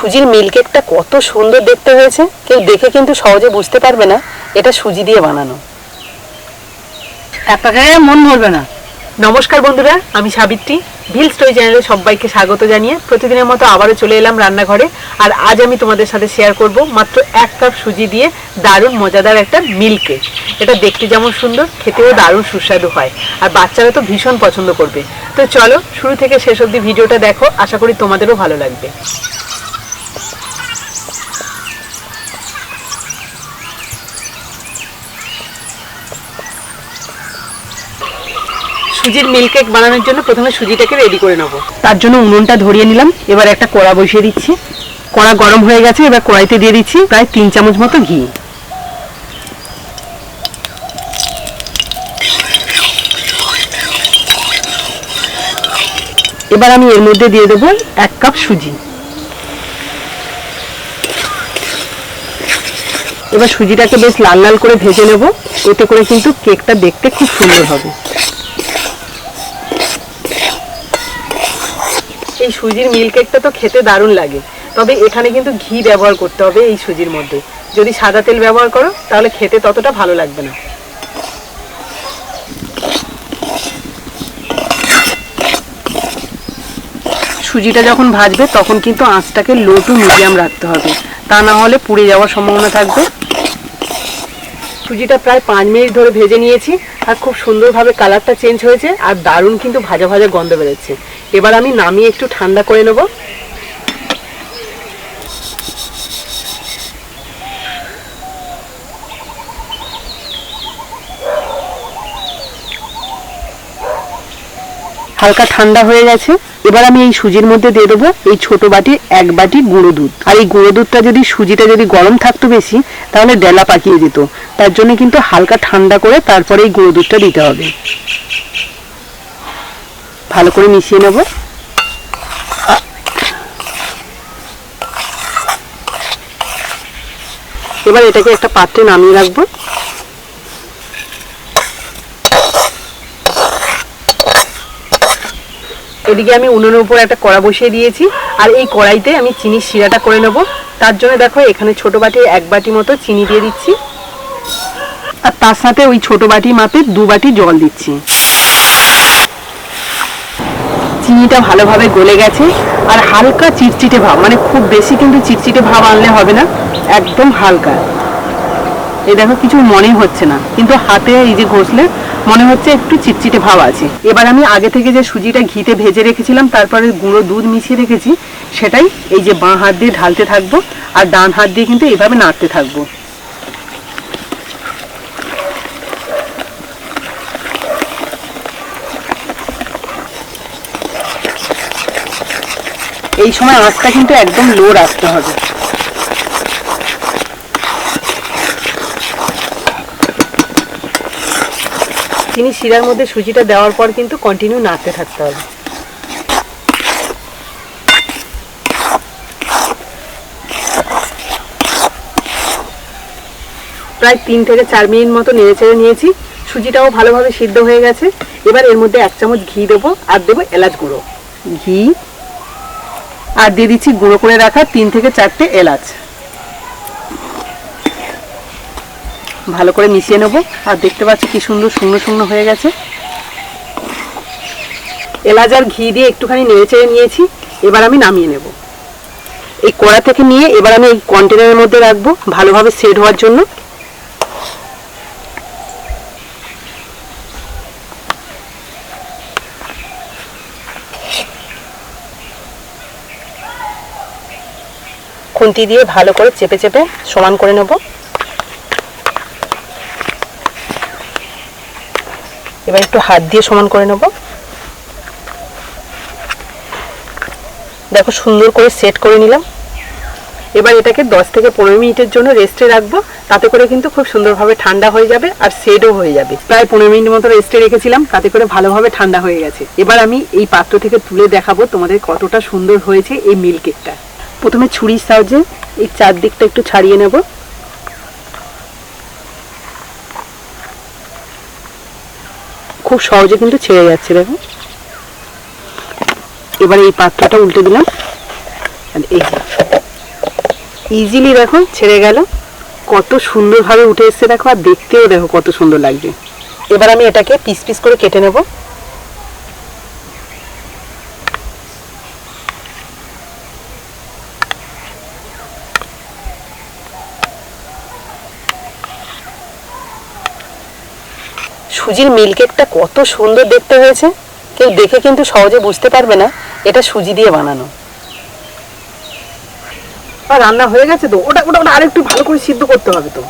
সুজির মিল্কেকটা কত সুন্দর দেখতে হয়েছে। কেউ দেখে কিন্তু সহজে বুঝতে পারবে না এটা সুজি দিয়ে বানানো। একটা মন ভরবে না। নমস্কার বন্ধুরা আমি সাবিত্রী। ভিল স্টোরি চ্যানেলে সবাইকে স্বাগত জানিয়ে প্রতিদিনের মতো আবারও চলে এলাম রান্নাঘরে। আর আজ আমি তোমাদের সাথে শেয়ার করব মাত্র এক কাপ সুজি দিয়ে দারুণ মজাদার একটা মিল্কে এটা দেখতে যেমন সুন্দর খেতেও দারুণ সুস্বাদু হয়। আর বাচ্চারা তো ভীষণ পছন্দ করবে। তো চলো শুরু থেকে শেষ অবধি ভিডিওটা দেখো আশা করি তোমাদেরও ভালো লাগবে। সুজির মিল্ক কেক বানানোর জন্য প্রথমে সুজিটাকে রেডি করে নেব। তার জন্য উনুনটা ধরিয়ে নিলাম। এবার একটা কড়া বসিয়ে দিচ্ছি। কড়া গরম হয়ে গেছে, এবার কড়াইতে দিয়ে দিচ্ছি প্রায় তিন চামচ মতো ঘি। এবার আমি এর মধ্যে দিয়ে দেবো এক কাপ সুজি। এবার সুজিটাকে বেশ লাল লাল করে ভেজে নেব। এতে করে কিন্তু কেকটা দেখতে খুব সুন্দর হবে। সুজির মিল কেকটা তো খেতে দারুণ লাগে। তবে এখানে কিন্তু ঘি ব্যবহার করতে হবে এই সুজির মধ্যে। যদি সাদা তেল ব্যবহার করো, তাহলে খেতে ততটা ভালো লাগবে না। সুজিটা যখন ভাজবে, তখন কিন্তু আঁচটাকে লো টু মিডিয়াম রাখতে হবে। তা না হলে পুড়ে যাওয়ার সম্ভাবনা থাকবে। সুজিটা প্রায় পাঁচ মিনিট ধরে ভেজে নিয়েছি, আর খুব সুন্দরভাবে কালারটা চেঞ্জ হয়েছে, আর দারুণ কিন্তু ভাজা ভাজা গন্ধ বেরোচ্ছে। এবার আমি নামিয়ে একটু ঠান্ডা করে নেব। হালকা ঠান্ডা হয়ে গেছে। এবার আমি এই সুজির মধ্যে দিয়ে দেবো এই ছোট বাটি, এক বাটি গুঁড়ো দুধ। আর এই গুঁড়ো দুধটা যদি সুজিটা যদি গরম থাকতো বেশি, তাহলে ডেলা পাকিয়ে দিত তার জন্য কিন্তু হালকা ঠান্ডা করে তারপরে এই গুঁড়ো দুধটা দিতে হবে। ভালো করে মিশিয়ে নেব। এবার এটাকে একটা পাত্রে নামিয়ে রাখব। এদিকে আমি উনুনের উপর একটা কড়া বসিয়ে দিয়েছি, আর এই কড়াইতে আমি চিনির শিরাটা করে নেব। তার জন্য দেখো, এখানে ছোট বাটি এক বাটি মতো চিনি দিয়ে দিচ্ছি। আর তার সাথে ওই ছোট বাটি মাপে দু বাটি জল দিচ্ছি। চিনিটা ভালোভাবে গলে গেছে আর হালকা চিটচিটে ভাব মানে খুব বেশি কিন্তু চিটচিটে ভাব আনলে হবে না, একদম হালকা। এই দেখো কিছু মনেই হচ্ছে না, কিন্তু হাতে এই যে ঘষলে মনে হচ্ছে একটু চিটচিটে ভাব আছে। এবার আমি আগে থেকে যে সুজিটা ঘিতে ভেজে রেখেছিলাম, তারপরে গুঁড়ো দুধ মিশিয়ে রেখেছি, সেটাই এই যে বাঁ হাত দিয়ে ঢালতে থাকব আর ডান হাত দিয়ে কিন্তু এইভাবে নাড়তে থাকব। এই সময় আঁচটা কিন্তু একদম লো রাখতে হবে। চিনি শিরার মধ্যে সুজিটা দেওয়ার পর কিন্তু কন্টিনিউ নাড়তে থাকতে হবে। প্রায় তিন থেকে চার মিনিট মতো নেড়ে চেড়ে নিয়েছি। সুজিটাও ভালোভাবে সিদ্ধ হয়ে গেছে। এবার এর মধ্যে এক চামচ ঘি দেবো আর দেবো এলাচ গুঁড়ো। ঘি? আর দিয়ে দিচ্ছি গুঁড়ো করে রাখা তিন থেকে চারটে এলাচ। ভালো করে মিশিয়ে নেব। আর দেখতে পাচ্ছি কি সুন্দর শুকনো শুকনো হয়ে গেছে। এলাচ আর ঘি দিয়ে একটুখানি নেড়ে চেড়ে নিয়েছি। এবার আমি নামিয়ে নেব। এই কড়া থেকে নিয়ে এবার আমি এই কন্টেনারের মধ্যে রাখব ভালোভাবে সেট হওয়ার জন্য। খুন্তি দিয়ে ভালো করে চেপে চেপে সমান করে নেব। এবার একটু হাত দিয়ে সমান করে নেব। দেখো সুন্দর করে সেট করে নিলাম। এবার এটাকে দশ থেকে পনেরো মিনিটের জন্য রেস্টে রাখব। তাতে করে কিন্তু খুব সুন্দরভাবে ঠান্ডা হয়ে যাবে আর সেটও হয়ে যাবে। প্রায় পনেরো মিনিট মতো রেস্টে রেখেছিলাম, তাতে করে ভালোভাবে ঠান্ডা হয়ে গেছে। এবার আমি এই পাত্র থেকে তুলে দেখাবো তোমাদের কতটা সুন্দর হয়েছে এই মিল কেকটা প্রথমে ছুরির সাহায্যে এই চারদিকটা একটু ছাড়িয়ে নেব। খুব সহজে কিন্তু ছেড়ে যাচ্ছে, দেখো। এবার এই পাত্রটা উল্টে দিলাম। ইজিলি দেখো, ছেড়ে গেল। কত সুন্দরভাবে উঠে এসছে, দেখো, আর দেখতেও দেখো কত সুন্দর লাগছে। এবার আমি এটাকে পিস পিস করে কেটে নেব। সুজির মিল্ক কেকটা কত সুন্দর দেখতে হয়েছে। কেউ দেখে কিন্তু সহজে বুঝতে পারবে না এটা সুজি দিয়ে বানানো। রান্না হয়ে গেছে তো? ওটা ওটা ওটা আরেকটু ভালো করে সিদ্ধ করতে হবে তো।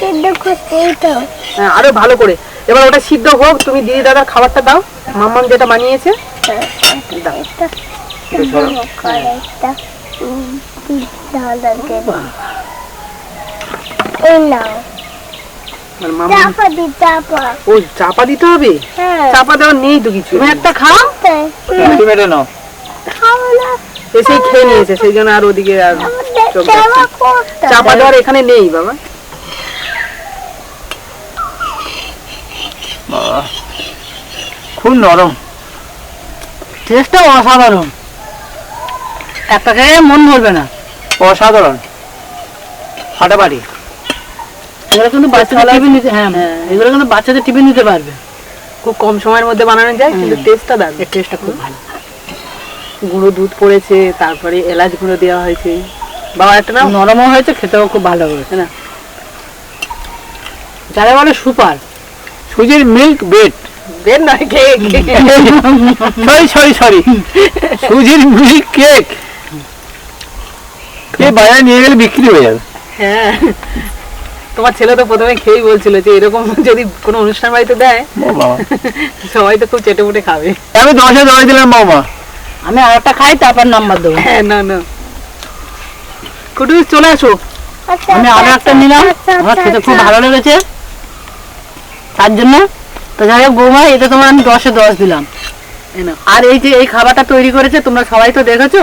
সিদ্ধ করতেই তো। হ্যাঁ আরও ভালো করে। এবার ওটা সিদ্ধ হোক তুমি দিদি দাদার খাবারটা দাও। মাম্মাম যেটা বানিয়েছে। দাও। এই নাও। আর চাপা ও দিতে হবে? হ্যাঁ। চাপা দেওয়া নেই তো কিছু। তুমি একটা খাও। তুমি এটা নাও। এসেই খেয়ে নিয়েছে সেই জন্য আর ওদিকে আর চাপা দেওয়ার এখানে নেই বাবা। বাবা, খুব নরম। টেস্টটা অসাধারণ। একটা খেয়ে মন ভরবে না। অসাধারণ। ফাটাফাটি এগুলো কিন্তু বাচ্চাদের টিফিন নিতে হ্যাঁ এগুলো কিন্তু বাচ্চাদের টিফিন নিতে পারবে। খুব কম সময়ের মধ্যে বানানো যায় কিন্তু টেস্টটা দারুণ। এর টেস্টটা খুব ভালো। গুঁড়ো দুধ পড়েছে তারপরে এলাচ গুঁড়ো দেওয়া হয়েছে। বাবা একটা নাও। নরমও হয়েছে খেতেও খুব ভালো হয়েছে। না? যারা বলে সুপার সুজির মিল্ক বেড নয় কেক সরি সরি সরি সুজির মিল্ক কেক কে বাজারে নিয়ে গেলে বিক্রি হয়ে যাবে। হ্যাঁ। তোমার ছেলে তো প্রথমে খেয়েই বলছিল যে এরকম যদি কোনো অনুষ্ঠান বাড়িতে দেয় সবাই তো খুব চেটে মুটে খাবে। আমি দশে দশ দিলাম বাবা আমি আর একটা খাই তারপর নাম্বার দেবো। হ্যাঁ না না। কুটুস চলে আসো। আমি আরও একটা নিলাম। আমার খেতে খুব ভালো লেগেছে। তার জন্য তো যাই হোক বৌমা এটা তোমার আমি দশে দশ দিলাম। আর এই যে এই খাবারটা তৈরি করেছে তোমরা সবাই তো দেখেছ।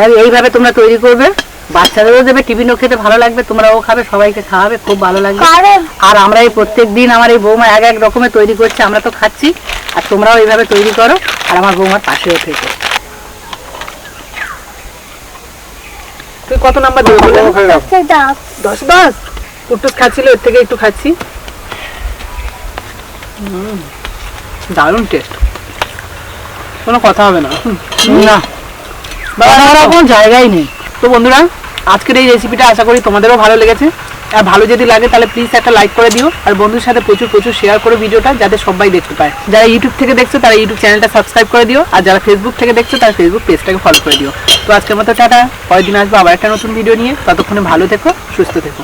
আর এইভাবে তোমরা তৈরি করবে। বাচ্চাদেরও দেবে টিফিনও খেতে ভালো লাগবে তোমরাও খাবে সবাইকে খাওয়াবে খুব ভালো লাগবে। আর। আমরা এই প্রত্যেক দিন আমার এই বৌমা এক এক রকমের তৈরি করছে আমরা তো খাচ্ছি আর তোমরাও এইভাবে তৈরি করো আর আমার বৌমার পাশেও থেকো। তুই কত নাম্বার দেবে দশ দশ? কুটুস খাচ্ছিল এর থেকে একটু খাচ্ছি। দারুণ টেস্ট কোনো কথা হবে না। না। বাবা কোনো জায়গাই নেই। তো বন্ধুরা, আজকের এই রেসিপিটা আশা করি তোমাদেরও ভালো লেগেছে। আর ভালো যদি লাগে, তাহলে প্লিজ একটা লাইক করে দিও। আর বন্ধুর সাথে প্রচুর প্রচুর শেয়ার করো ভিডিওটা, যাতে সবাই দেখতে পায়। যারা ইউটিউব থেকে দেখছ, তারা ইউটিউব চ্যানেলটা সাবস্ক্রাইব করে দিও। আর যারা ফেসবুক থেকে দেখছ, তারা ফেসবুক পেজটাকে ফলো করে দিও। তো আজকের মতো টাটা। পরের দিন আসব আবার একটা নতুন ভিডিও নিয়ে। ততক্ষণে ভালো থেকো, সুস্থ থেকো।